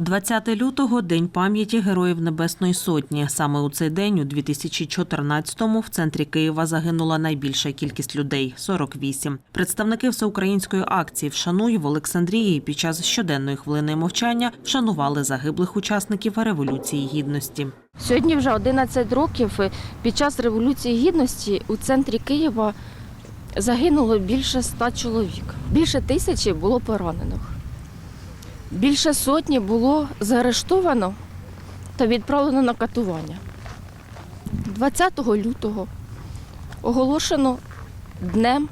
20 лютого день пам'яті Героїв Небесної Сотні. Саме у цей день, у 2014-му, в центрі Києва загинула найбільша кількість людей 48. Представники всеукраїнської акції Вшануй в Олександрії під час щоденної хвилини мовчання вшанували загиблих учасників Революції Гідності. Сьогодні вже 11 років під час Революції Гідності у центрі Києва загинуло більше ста чоловік. Більше тисячі було поранених. Більше сотні було заарештовано та відправлено на катування. 20 лютого оголошено днем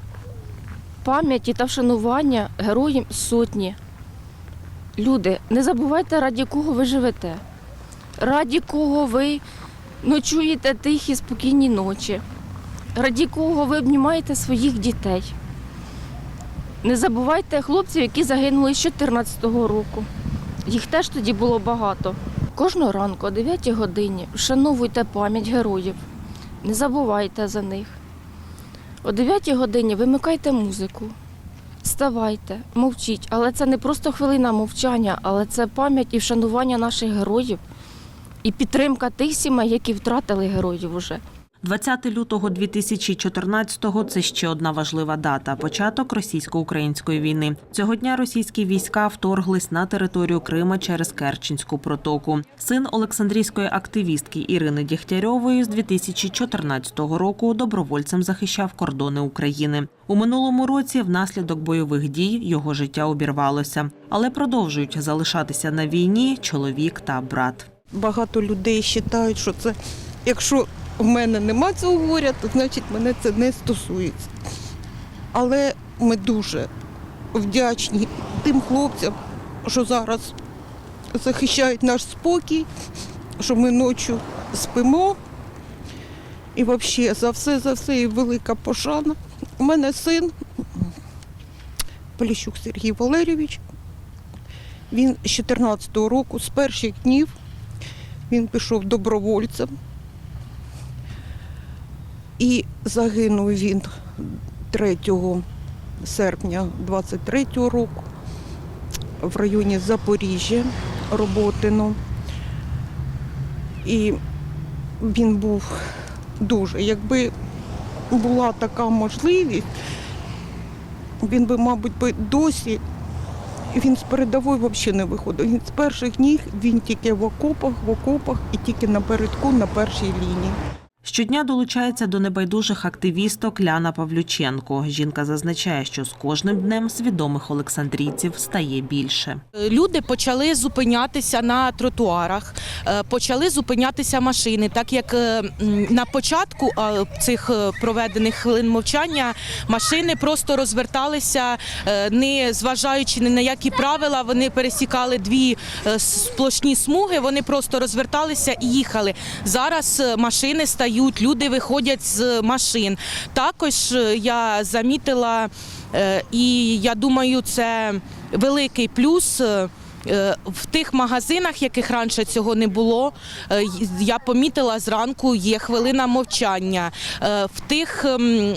пам'яті та вшанування героїв сотні. Люди, не забувайте, раді кого ви живете раді кого ви ночуєте тихі, спокійні ночі, раді кого ви обнімаєте своїх дітей. Не забувайте хлопців, які загинули з 2014 року. Їх теж тоді було багато. Кожного ранку о 9 годині вшановуйте пам'ять героїв. Не забувайте за них. О 9 годині вимикайте музику. Вставайте, мовчіть, але це не просто хвилина мовчання, але це пам'ять і вшанування наших героїв і підтримка тих сімей, які втратили героїв уже. 20 лютого 2014-го – це ще одна важлива дата – початок російсько-української війни. Цього дня російські війська вторглись на територію Крима через Керченську протоку. Син Олександрійської активістки Ірини Дєгтярьової з 2014 року добровольцем захищав кордони України. У минулому році внаслідок бойових дій його життя обірвалося, але продовжують залишатися на війні чоловік та брат. Багато людей вважають, що це, якщо в мене нема цього горя, то значить мене це не стосується. Але ми дуже вдячні тим хлопцям, що зараз захищають наш спокій, що ми ночі спимо. І взагалі за все, за все і велика пошана. У мене син Поліщук Сергій Валерійович. Він з 2014 року, з перших днів, він пішов добровольцем. І загинув він 3 серпня 23 року в районі Запоріжжя Роботино. І він був дуже, якби була така можливість, він би, мабуть, досі він з передової взагалі не виходив. Він з перших днів він тільки в окопах, в окопах і тільки напередку на першій лінії. Щодня долучається до небайдужих активісток Ляна Павлюченко. Жінка зазначає, що з кожним днем свідомих олександрійців стає більше. Люди почали зупинятися на тротуарах, е, почали зупинятися машини, так як е, на початку цих е, проведених хвилин мовчання машини просто розверталися, не зважаючи ні на які правила, вони пересікали дві сплошні смуги, вони просто розверталися і їхали. Зараз машини стають, люди виходять з машин. Також е, я замітила, е, і я думаю, це великий плюс. Е, В тих магазинах, яких раніше цього не було, е, я помітила зранку є хвилина мовчання. Е, В тих ем,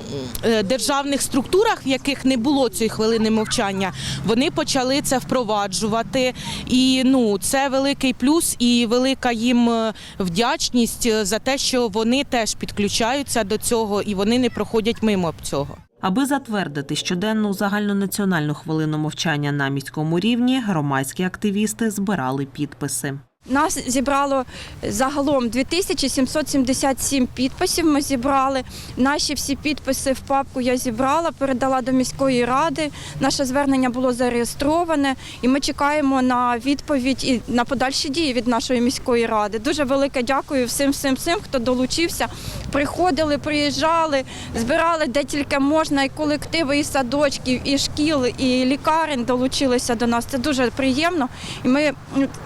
державних структурах, в яких не було цієї хвилини мовчання, вони почали це впроваджувати. І ну це великий плюс і велика їм вдячність за те, що вони теж підключаються до цього і вони не проходять мимо цього. Аби затвердити щоденну загальнонаціональну хвилину мовчання на міському рівні, громадські активісти збирали підписи. Нас зібрало загалом 2777 підписів. Ми зібрали. Наші всі підписи в папку я зібрала, передала до міської ради. Наше звернення було зареєстроване, і ми чекаємо на відповідь і на подальші дії від нашої міської ради. Дуже велике дякую всім, всім, всім, хто долучився. Приходили, приїжджали, збирали де тільки можна, і колективи, і садочків, і шкіл, і лікарень долучилися до нас. Це дуже приємно. І ми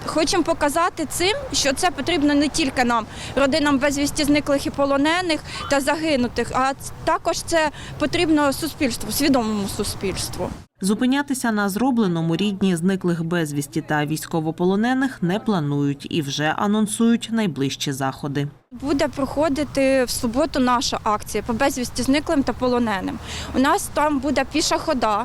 хочемо показати цим, що це потрібно не тільки нам, родинам безвісті зниклих і полонених та загинутих, а також це потрібно суспільству, свідомому суспільству. Зупинятися на зробленому рідні зниклих безвісті та військовополонених не планують і вже анонсують найближчі заходи. Буде проходити в суботу наша акція по безвісті зниклим та полоненим. У нас там буде піша хода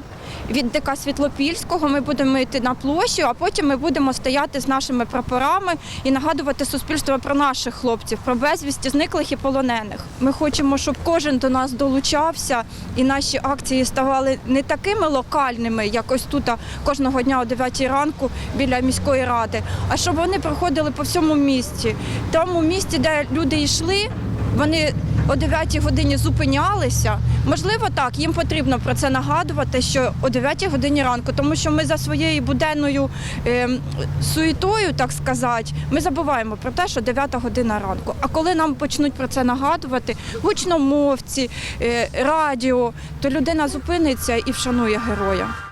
від ДК Світлопільського. Ми будемо йти на площу, а потім ми будемо стояти з нашими прапорами і нагадувати суспільству про наших хлопців, про безвісті зниклих і полонених. Ми хочемо, щоб кожен до нас долучався, і наші акції ставали не такими локальними, як ось тут кожного дня о 9 ранку біля міської ради, а щоб вони проходили по всьому місті. Тому місті, де люди йшли, вони о 9 годині зупинялися. Можливо, так, їм потрібно про це нагадувати, що о 9 годині ранку, тому що ми за своєю буденною е, суєтою, так сказати, ми забуваємо про те, що 9 година ранку. А коли нам почнуть про це нагадувати, гучномовці, е, радіо, то людина зупиниться і вшанує героя.